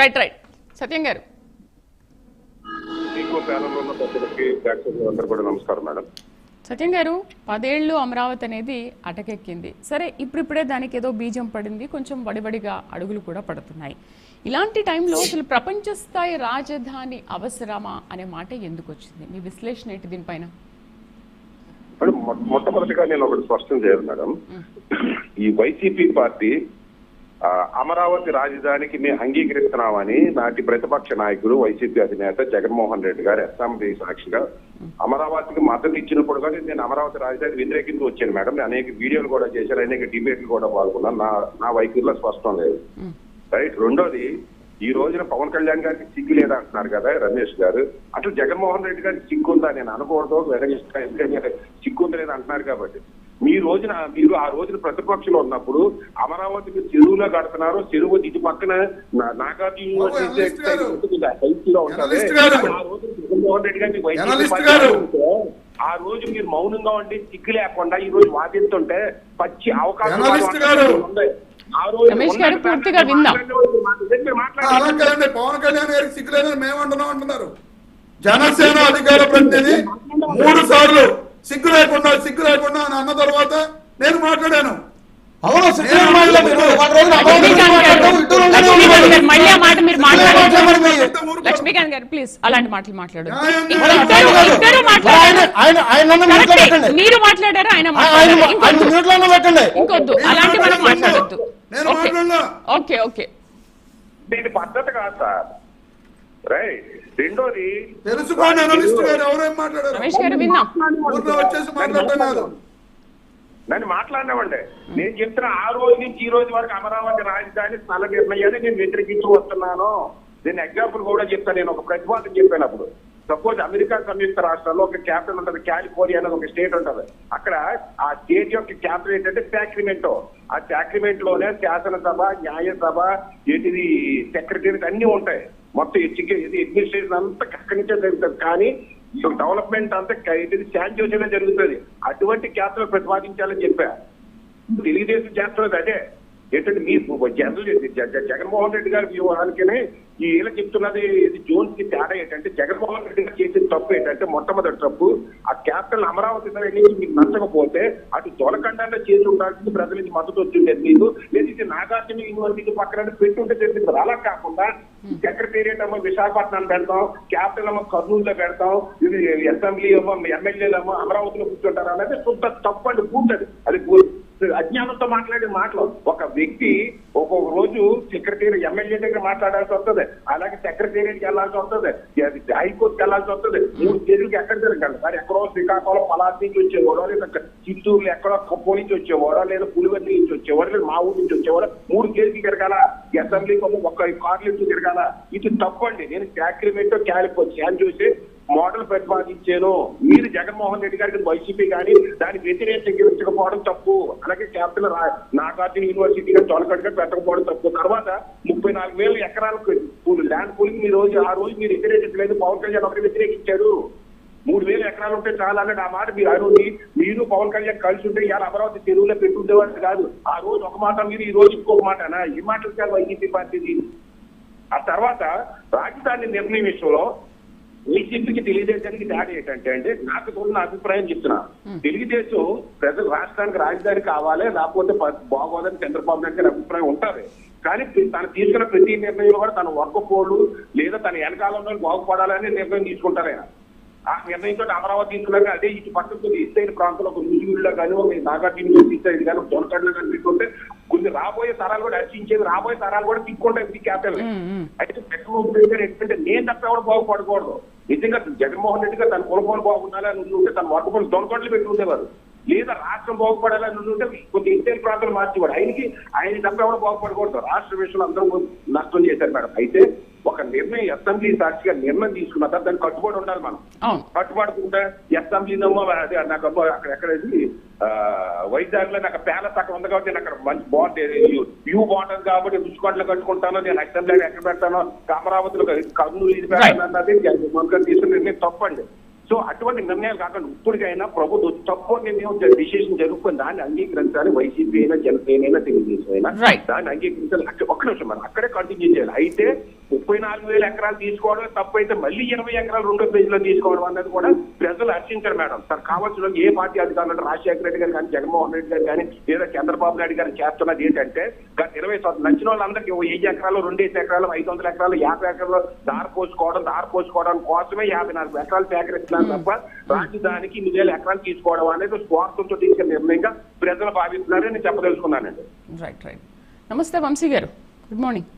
Right right. సత్యం గారు. సత్యం గారు పదేళ్ళు అమరావతి అనేది అటకెక్కింది. సరే ఇప్పుడిప్పుడే దానికి ఏదో బీజం పడింది. కొంచెం వడివడిగా అడుగులు కూడా పడుతున్నాయి. ఇలాంటి టైంలో అసలు ప్రపంచ స్థాయి రాజధాని అవసరమా అనే మాట ఎందుకు వచ్చింది? మీ విశ్లేషణ ఏంటి దీనిపైన? మొట్టమొదటిగా నేను ఒకటి స్పష్టం చేయాలి మేడం. ఈ వైసీపీ పార్టీ అమరావతి రాజధానికి మేము అంగీకరిస్తున్నామని నాటి ప్రతిపక్ష నాయకుడు వైసీపీ అధినేత జగన్మోహన్ రెడ్డి గారు అసెంబ్లీ సాక్షిగా అమరావతికి మద్దతు ఇచ్చినప్పుడు కానీ నేను అమరావతి రాజధాని వ్యతిరేకించి వచ్చాను మేడం. నేను అనేక వీడియోలు కూడా చేశాను అనేక డిబేట్లు కూడా పాల్గొన్నాను. నా నా వైఖరిలో స్పష్టం లేదు. రైట్? రెండోది ఈ రోజున పవన్ కళ్యాణ్ గారికి సిగ్గు లేదా అంటున్నారు కదా రమేష్ గారు. అసలు జగన్మోహన్ రెడ్డి గారికి సిగ్గు ఉందా? నేను అనకూడదు వెనగిస్తా ఎందుకంటే సిగ్గు ఉందా లేదా అంటున్నారు కాబట్టి. మీ రోజున మీరు ఆ రోజున ప్రతిపక్షంలో ఉన్నప్పుడు అమరావతికి చెరువులో కడుతున్నారు చెరువు ఇటు పక్కన నాగార్జున యూనివర్సిటీ అనలిస్ట్ గారు. హైట్లో ఉంటది. ఆ రోజు జగన్మోహన్ రెడ్డి గారికి ఆ రోజు మీరు మౌనంగా ఉండి సిగ్గు లేకుండా ఈ రోజు వాదిస్తుంటే పచ్చి అవకాశం రమేష్ గారు, పూర్తిగా విందాం. అలా కదండి పవన్ కళ్యాణ్ గారికి సిగ్గు లేదని మేము అంటున్నాం అంటున్నారు. జనసేన అధికార ప్రతినిధి మూడు సార్లు సిగ్గు లేకుండా సిగ్గు లేకుండా అని అన్న తర్వాత నేను మాట్లాడాను. అవును లక్ష్మీకాంత్ గారు ప్లీజ్ అలాంటి మాటలు మాట్లాడు మీరు మాట్లాడారు ఆయన పెట్టండి ఇంకొద్దు. అలాంటి మనం నేను ఓకే. Okay okay. ఇది పద్ధతి కాదు సార్. రైట్ రెండోది తెలుసుకోండి అనలిస్ట్ గారు ఎవరేం మాట్లాడారు? రమేష్ గారు విన్నాం. ఊరిలో వచ్చేసి మాట్లాడటం కాదు నన్ను మాట్లాడినామండి నేను చెప్తున్నా ఆ రోజు నుంచి ఈ రోజు వరకు అమరావతి రాజధాని స్థల నిర్ణయాన్ని నేను వ్యతిరేకించి వస్తున్నాను. నేను ఎగ్జాంపుల్ కూడా చెప్తాను. నేను ఒక ప్రతిపాదన చెప్పాను అప్పుడు. సపోజ్ అమెరికా సంయుక్త రాష్ట్రాల్లో ఒక క్యాపిటల్ ఉంటుంది కాలిఫోర్నియా అనేది ఒక స్టేట్ ఉంటుంది. అక్కడ ఆ స్టేట్ యొక్క క్యాపిటల్ ఏంటంటే సాక్రిమెంటో. ఆ సాక్రిమెంట్లోనే శాసనసభ న్యాయసభ ఏంటిది సెక్రటరీ అన్ని ఉంటాయి. మొత్తం ఎడ్యుకే ఇది అడ్మినిస్ట్రేషన్ అంతా అక్కడి నుంచే జరుగుతుంది. కానీ డెవలప్మెంట్ అంతా క- ఇది శాన్ జోసేలో జరుగుతుంది. అటువంటి క్యాపిటల్ ప్రతిపాదించాలని చెప్పా. తెలుగుదేశం చేస్తున్నది అదే. ఏంటంటే మీ జనరల్ జగన్మోహన్ రెడ్డి గారి వ్యూహానికనే ఈ ఈయన చెప్తున్నది ఇది జోన్స్కి తేడా ఏంటంటే జగన్మోహన్ రెడ్డి గారు చేసిన తప్పు ఏంటంటే మొట్టమొదటి తప్పు ఆ క్యాపిటల్ అమరావతి అనేది మీకు నచ్చకపోతే అటు దొలకండానే చేసి ఉండాల్సింది ప్రజల నుంచి మద్దతు వచ్చిండేది మీకు లేదు ఇది నాగార్జున యూనివర్సిటీ పక్కన పెట్టుంటే తెలిసింది. అలా కాకుండా సెక్రటేరియట్ ఏమో విశాఖపట్నం పెడతాం క్యాపిటల్ ఏమో కర్నూలులో పెడతాం ఇది అసెంబ్లీ ఏమో ఎమ్మెల్యేలు ఏమో అమరావతిలో కూర్చుంటారు అనేది శుద్ధ తప్పు అండి పూర్తది. అది పూ- మాట్లాడే మాటలు. ఒక వ్యక్తి ఒక్కొక్క రోజు సెక్రటరీ ఎమ్మెల్యే దగ్గర మాట్లాడాల్సి వస్తుంది. అలాగే సెక్రటేరియట్కి వెళ్ళాల్సి వస్తుంది. అది హైకోర్టుకి వెళ్ళాల్సి వస్తుంది. మూడు స్టేట్లకి ఎక్కడ తిరగాలి? మరి ఎక్కడో శ్రీకాకుళం పలాస్ నుంచి వచ్చేవాడో లేదా చిత్తూరులో ఎక్కడో కప్పో నుంచి వచ్చేవాడో లేదా పులివెల్లి నుంచి వచ్చేవాడు లేదా మా ఊరు నుంచి వచ్చేవాడో మూడు కేసులు తిరగాల? అసెంబ్లీకి ఒక ఒక్క కార్లు నుంచి తిరగాల? ఇది తప్పండి. నేను సాక్రిమెంట్ క్యాలిపో అని చూసి మోడల్ ప్రతిపాదించాను మీరు జగన్మోహన్ రెడ్డి గారికి వైసీపీ కానీ దాని వ్యతిరేకించకపోవడం తప్పు. అలాగే క్యాపిటల్ రా- నాగార్జున యూనివర్సిటీ గారు తొలకట్టుగా పెట్టకపోవడం తప్పు. తర్వాత ముప్పై నాలుగు వేల ఎకరాలకు ల్యాండ్ పూలింగ్ మీ రోజు ఆ రోజు మీరు వ్యతిరేకించలేదు. పవన్ కళ్యాణ్ ఒకరు వ్యతిరేకించారు. మూడు వేల ఎకరాలు ఉంటే చాలా అన్నాడు ఆ మాట మీరు ఆ రోజు మీరు పవన్ కళ్యాణ్ కలిసి ఉంటే ఇవాళ అమరావతి చెరువులో పెట్టుండేవాళ్ళు కాదు. ఆ రోజు ఒక మాట మీరు ఈ రోజు ఇంకొక మాటనా ఈ మాటలు కాదు వైసీపీ పార్టీది. ఆ తర్వాత రాజధాని నిర్ణయం విషయంలో వైసీపీకి తెలుగుదేశానికి తేడా ఏంటంటే అంటే నాకు ఉన్న అభిప్రాయం చెప్తున్నా. తెలుగుదేశం ప్రజలు రాష్ట్రానికి రాజధాని కావాలి లేకపోతే బాగోదని చంద్రబాబు నాయుడు గారి అభిప్రాయం ఉంటారు. కానీ తను తీసుకున్న ప్రతి నిర్ణయంలో కూడా తన వర్కపోలు లేదా తన వెనకాలంలో బాగుపడాలని నిర్ణయం తీసుకుంటారు ఆయన. ఆ నిర్ణయంతో అమరావతి తీసుకున్నాక అదే ఇటు పక్కకు ఇస్తైన ప్రాంతంలో ఒక న్యూజిలాండ్లో కానీ ఒక నాగార్జున సైడ్ కానీ ఒక దొనకడ్లో కానీ పెట్టుకుంటే కొన్ని రాబోయే తరాలు కూడా హర్షించేది రాబోయే తరాలు కూడా తీసుకుంటాయి ఇది క్యాపిటల్ అయితే గారు ఏంటంటే నేను తప్ప ఎవరు బాగుపడకూడదు. నిజంగా జగన్మోహన్ రెడ్డి గారు తన కులపోలు బాగుండాలని ఉంటే తన వర్గపోలు దొనకొండలు పెట్టి ఉండేవారు. లేదా రాష్ట్రం బాగుపడాలని ఉంటే కొన్ని ఇంటర్ ప్రాంతాలు మార్చేవాడు. ఆయనకి ఆయన తప్ప ఎవరు బాగుపడకూడదు. రాష్ట్ర విషయంలో అందరూ నష్టం చేశారు మేడం. అయితే నిర్ణయం అసెంబ్లీ సాక్షిగా నిర్ణయం తీసుకున్న. తర్వాత దానికి కట్టుబడి ఉండాలి మనం. కట్టుబడకుండా అసెంబ్లీనేమో అదే నాకు అక్కడ ఎక్కడ వైజాగ్లో నాకు ప్యాలెస్ అక్కడ ఉంది కాబట్టి నేను అక్కడ మంచి బాగుంటుంది వ్యూ బాగుంటుంది కాబట్టి రుచికొండలు కట్టుకుంటాను. నేను అసెంబ్లీ ఎక్కడ పెడతాను అమరావతిలో కర్నూలు ఇది పెడతాను అన్నది మనకు తీసుకున్న నిర్ణయం తప్పండి. సో అటువంటి నిర్ణయాలు కాకుండా ఇప్పటికైనా ప్రభుత్వం తప్పు నిర్ణయం డిసిషన్ జరుగుతుంది దాన్ని అంగీకరించాలి వైసీపీ అయినా జనసేన అయినా తెలుగుదేశం అయినా. దాన్ని అంగీకరించాలి. అక్కడ ఒక్క నిమిషం మనం అక్కడే కంటిన్యూ చేయాలి. అయితే ముప్పై నాలుగు వేల ఎకరాలు తీసుకోవడం తప్పైతే మళ్ళీ ఇరవై ఎకరాలు రెండో పేజీలో తీసుకోవడం అన్నది కూడా ప్రజలు హర్షించారు మేడం. సార్ కావాల్సిన ఏ పార్టీ అధికారులు రాజశేఖర రెడ్డి గారు కానీ జగన్మోహన్ రెడ్డి గారు కానీ లేదా చంద్రబాబు నాయుడు గారు చేస్తున్నది ఏంటంటే గత ఇరవై సంవత్సరాలు నచ్చిన వాళ్ళందరికీ ఏడు వెయ్యి ఎకరాలు రెండేసి ఎకరాలు ఐదు వందల ఎకరాలు యాభై ఎకరాలు దారి పోసుకోవడం దారి పోసుకోవడం కోసమే యాభై నాలుగు ఎకరాలు సేకరిస్తున్నారు తప్ప రాజధానికి ఇన్ని వేల ఎకరాలు తీసుకోవడం అనేది స్వార్థంతో తీసుకునే నిర్ణయంగా ప్రజలు భావిస్తున్నారని నేను చెప్పదలుచుకున్నానండి. రైట్ రైట్ నమస్తే వంశీ గారు. Good morning